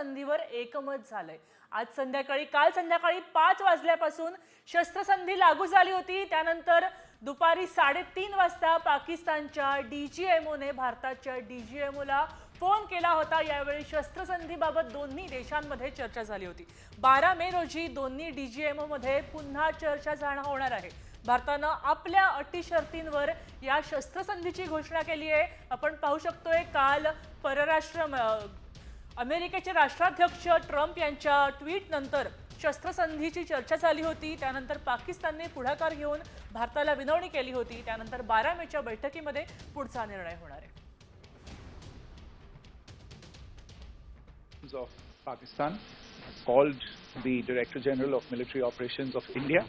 शस्त्रसंधीवर एकमत झालंय. आज संध्याकाळी काल संध्याकाळी पाच वाजल्यापासून शस्त्रसंधी लागू झाली होती. त्यानंतर दुपारी साडेतीन वाजता पाकिस्तानच्या डीजीएमओने भारताच्या डीजीएमओला फोन केला होता. यावेळी शस्त्रसंधीबाबत दोन्ही देशांमध्ये चर्चा झाली होती. बारा मे रोजी दोन्ही डीजीएमओ मध्ये पुन्हा चर्चा जाणं होणार आहे. भारतानं आपल्या अटी शर्तींवर या शस्त्रसंधीची घोषणा केली आहे. आपण पाहू शकतोय काल परराष्ट्र अमेरिकेचे राष्ट्राध्यक्ष ट्रम्प यांच्या ट्विटनंतर शस्त्रसंधीची चर्चा झाली होती त्यानंतर पाकिस्तानने पुढाकार घेऊन भारताला विनवणी केली होती त्यानंतर बारा मेच्या बैठकीमध्ये पुढचा निर्णय होणार आहे of Pakistan called the Director General of Military Operations of India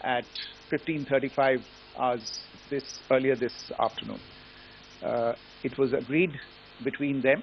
at 15:35 hours this earlier this afternoon. Uh, it was agreed between them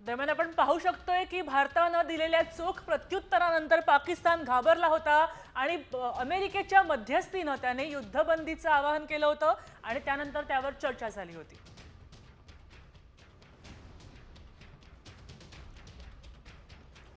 दरम्यान आपण पाहू शकतोय की भारतानं दिलेल्या चोख प्रत्युत्तरानंतर पाकिस्तान घाबरला होता आणि अमेरिकेच्या मध्यस्थीनं त्याने युद्धबंदीचं आवाहन केलं होतं आणि त्यानंतर त्यावर चर्चा झाली होती.